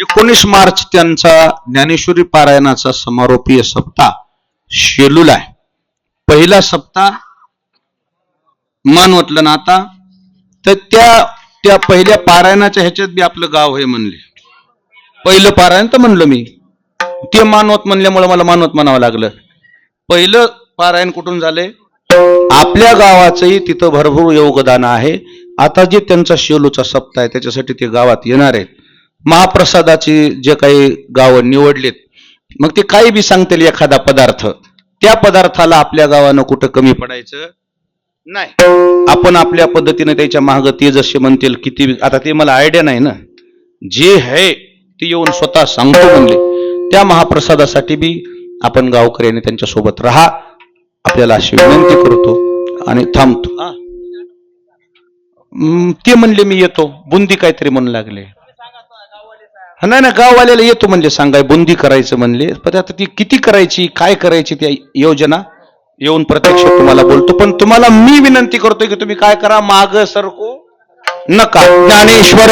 एकोणीस मार्च त्यांचा ज्ञानेश्वरी पारायणाचा समारोपीय सप्ताह शेलूला आहे. पहिला सप्ताह मानवतलं ना आता तर त्या त्या पहिल्या पारायणाच्या ह्याच्यात बी आपलं गाव हे म्हणले. पहिलं पारायण तर म्हणलं मी. ते मानवत म्हणल्यामुळे मला मानवत म्हणावं लागलं. पहिलं पारायण कुठून झाले? आपल्या गावाचंही तिथं भरपूर योगदान आहे. आता जे त्यांचा शेलूचा सप्ताह आहे त्याच्यासाठी ते गावात येणार आहेत. महाप्रसादाची जे काही गावं निवडलीत मग ते काही बी सांगतील एखादा पदार्थ त्या पदार्थाला आपल्या गावानं कुठं कमी पडायचं? नाही. आपण आपल्या पद्धतीने त्याच्या माग ते जसे म्हणतील किती आता ते मला आयडिया नाही ना. जे आहे ते येऊन स्वतः सांगतो म्हणले. त्या महाप्रसादासाठी बी आपण गावकऱ्यांनी त्यांच्यासोबत राहा. आपल्याला अशी विनंती करतो आणि थांबतो. ते म्हणले मी येतो. बुंदी काहीतरी म्हणू लागले. नाही ना गाववाल्याला येतो म्हणले सांगाय बुंदी करायचं म्हणले. पण आता ती किती करायची काय करायची त्या योजना? येऊन प्रत्यक्ष तुम्हाला बोलतो. पण तुम्हाला मी विनंती करतोय की तुम्ही काय करा माग सरको नका. ज्ञानेश्वर